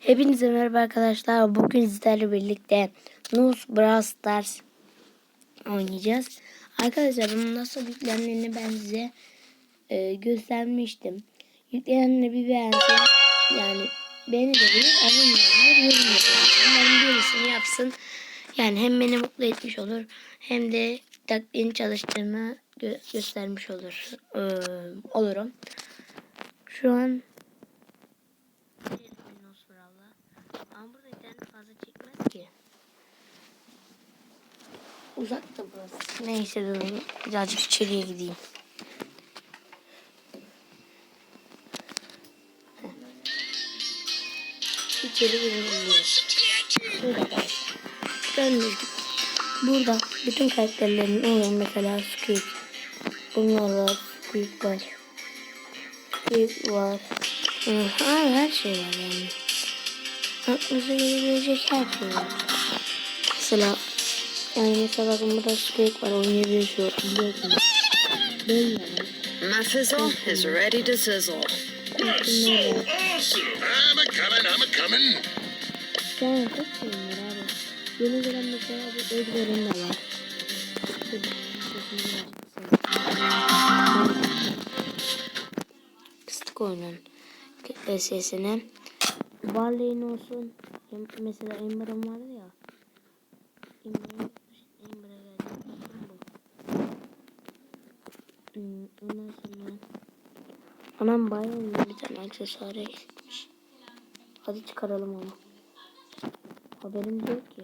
Hepinize merhaba arkadaşlar. Bugün sizlerle birlikte Nus Brawl Stars oynayacağız. Arkadaşlar bunun nasıl yüklendiğini ben size e, göstermiştim. Yüklenenleri bir beğensin. Yani beni de bilir, olur, yorum birisini yapsın. Yani hem beni mutlu etmiş olur hem de taktiğini çalıştığımı gö- göstermiş olur. Ee, olurum. Şu an ama burada internet fazla çekmez ki. Uzakta burası. Neyse durun. Birazcık içeriye gideyim. İçeri. Gördüğünüz gibi. Burada bütün karakterlerin oluyor. Mesela Squeak. Bunlar var. Squeak var. Squeak var. Her, her şey var yani. Aklınıza gelebilecek her şey var. Mesela yani mesela bakın burada Squeak var. Biliyorsunuz. Böyle. My fizzle is ready to sizzle. Bunlar var. I'm a coming, I'm a coming. Yani çok var abi. Yeni gelen mesela bu Edgar'ın da var. Kıstık oyunun sesini. Barley'in olsun. Mesela Ember'ın vardı ya. Ember'ın Ember'a geldi. Bu. Hmm, ondan sonra Anam bayağı bir tane aksesuar eksikmiş. Hadi çıkaralım onu. Haberim yok ki.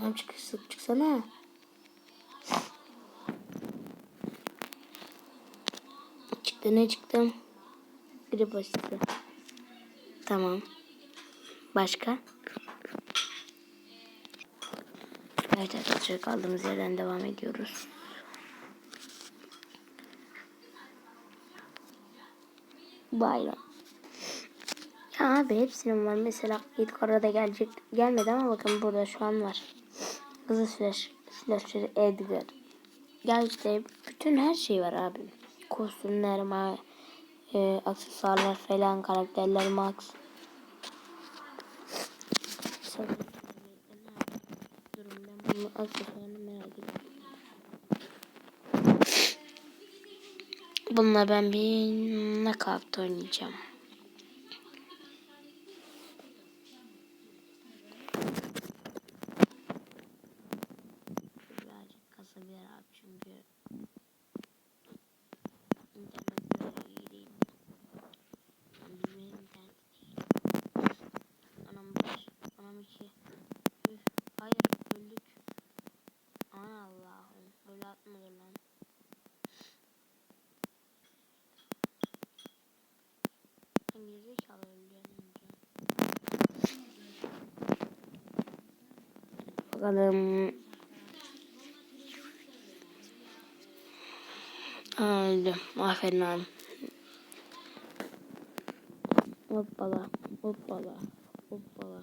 Anam çık çıksana. Çıktı ne çıktı? Biri basit. Tamam. Başka? Evet arkadaşlar kaldığımız yerden devam ediyoruz. Bayram. Ya abi hepsinin var. Mesela ilk arada gelecek gelmedi ama bakın burada şu an var. Kızıl flash, flashları Edgar. Ya işte bütün her şey var abi. Kostümler, e, aksesuarlar falan, karakterler max. Sonra- Bunun aksesuarını merak ediyorum. Bununla ben bir knockout oynayacağım. Bakalım. Öldüm. Aferin abi. Hoppala. Hoppala. Hoppala.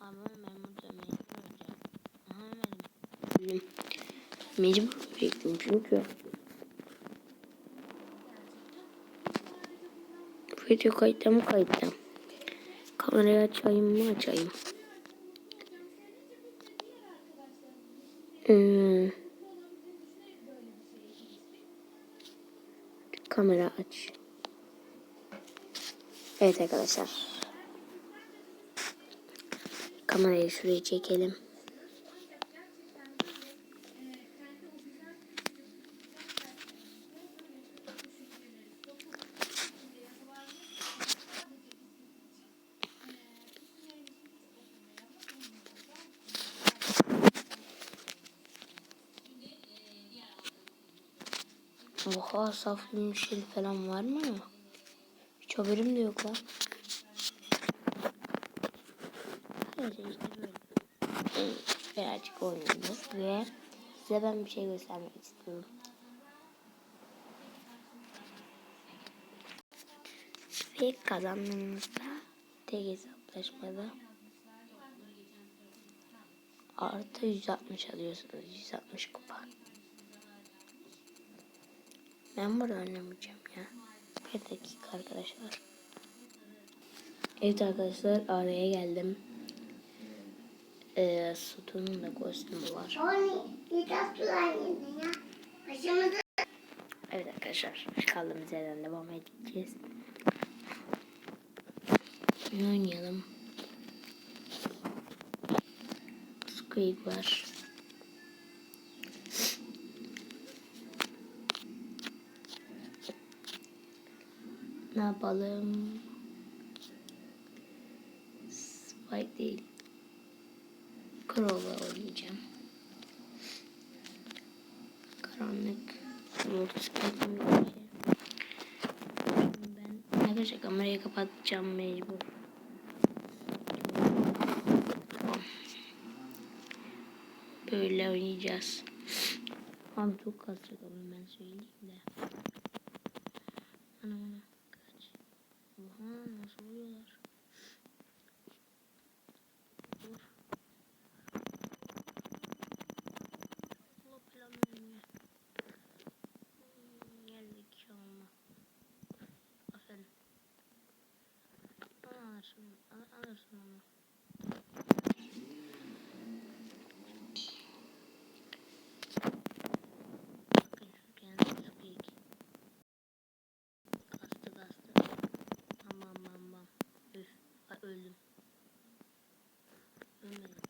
Abi ben burada Mecbur olacaktım çünkü. Video kayıtta mı kayıtta? Kamerayı açayım mı açayım? Hmm. Kamera aç. Evet arkadaşlar. Kamerayı şuraya çekelim. Oha saf şey falan var mı? Hiç haberim de yok lan. Öyle işte. Birazcık oynuyoruz ve size ben bir şey göstermek istiyorum. Ve kazandığımızda tek hesaplaşmada artı 160 alıyorsunuz. 160 kupa. Ben burada oynamayacağım ya. Bir dakika arkadaşlar. Evet arkadaşlar araya geldim. Ee, Sütun'un da kostümü var. Evet arkadaşlar kaldığımız yerden devam edeceğiz. Oynayalım? Squeak var. Ne yapalım? Spike değil. Crow'la oynayacağım. Karanlık. Spike'ın. Ben arkadaşlar kamerayı kapatacağım mecbur. Böyle oynayacağız. Abi çok kasacak ama ben söyleyeyim de. Ana ana. Oha nasıl vuruyorlar. Dur. Öldüm. Ölmedim.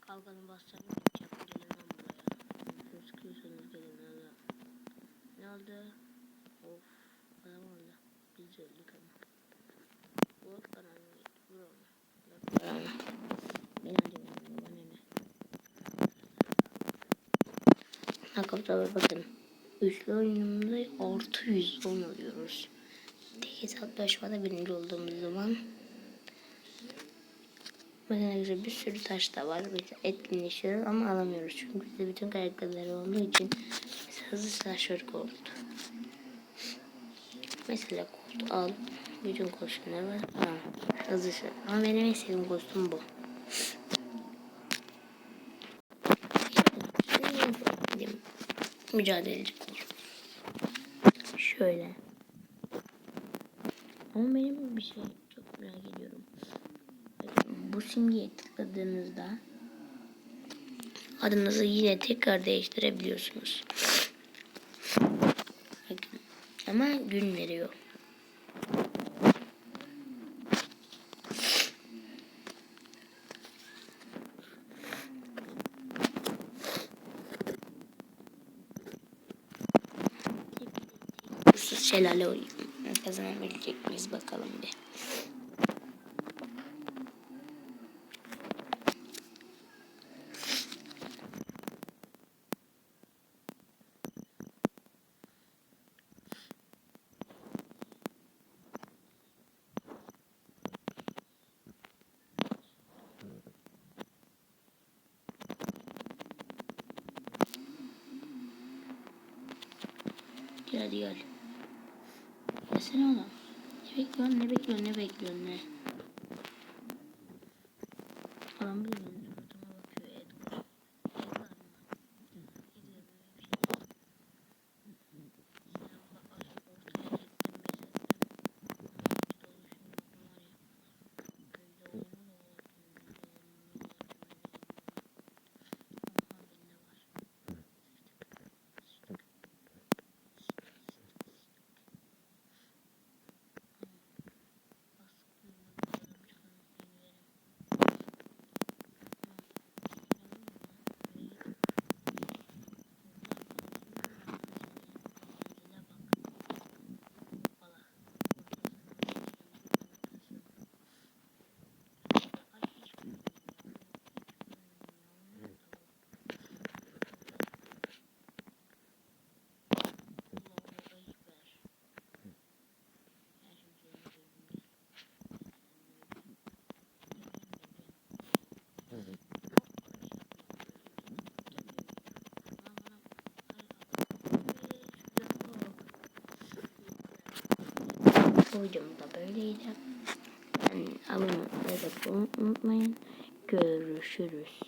Kalkanı basacağım gideceğim. Gelin lan buraya. Gözüküyorsunuz gelin lan. Ne oldu? Of. Adam orada. Biz öldük ama. Vur bana ne? Vur onu. Ben hadi vurayım. Bana ne? Arkadaşlar bakın. Üçlü oyununda artı yüz on alıyoruz. Tek hesaplaşmada birinci olduğumuz zaman Bakın arkadaşlar bir sürü taş da var. Mesela etkinleşiyoruz ama alamıyoruz. Çünkü bizde bütün karakterler olduğu için mesela hızlı taşör gold. Mesela gold al. Bütün kostümler var. Tamam. Hızlı. Ama benim en sevdiğim kostüm bu. Mücadeleci. Şöyle. Ama benim bir şey çok merak ediyorum. Bu simgeye tıkladığınızda adınızı yine tekrar değiştirebiliyorsunuz. Ama gün veriyor. Şelale kazanabilecek miyiz bakalım bir. Hadi gel. Gelsene oğlum. Ne bekliyorsun ne bekliyorsun ne bekliyorsun ne? Adam bir gün suratıma bakıyor Edgar. Edgar mı? Edgar böyle bir şey. Sen bak aşağı ortaya gittim mesela. Doluşum var ya. Köyde oyunu da var. Aha bende var. Videom da böyleydi. Ben abone olmayı da unutmayın. Görüşürüz.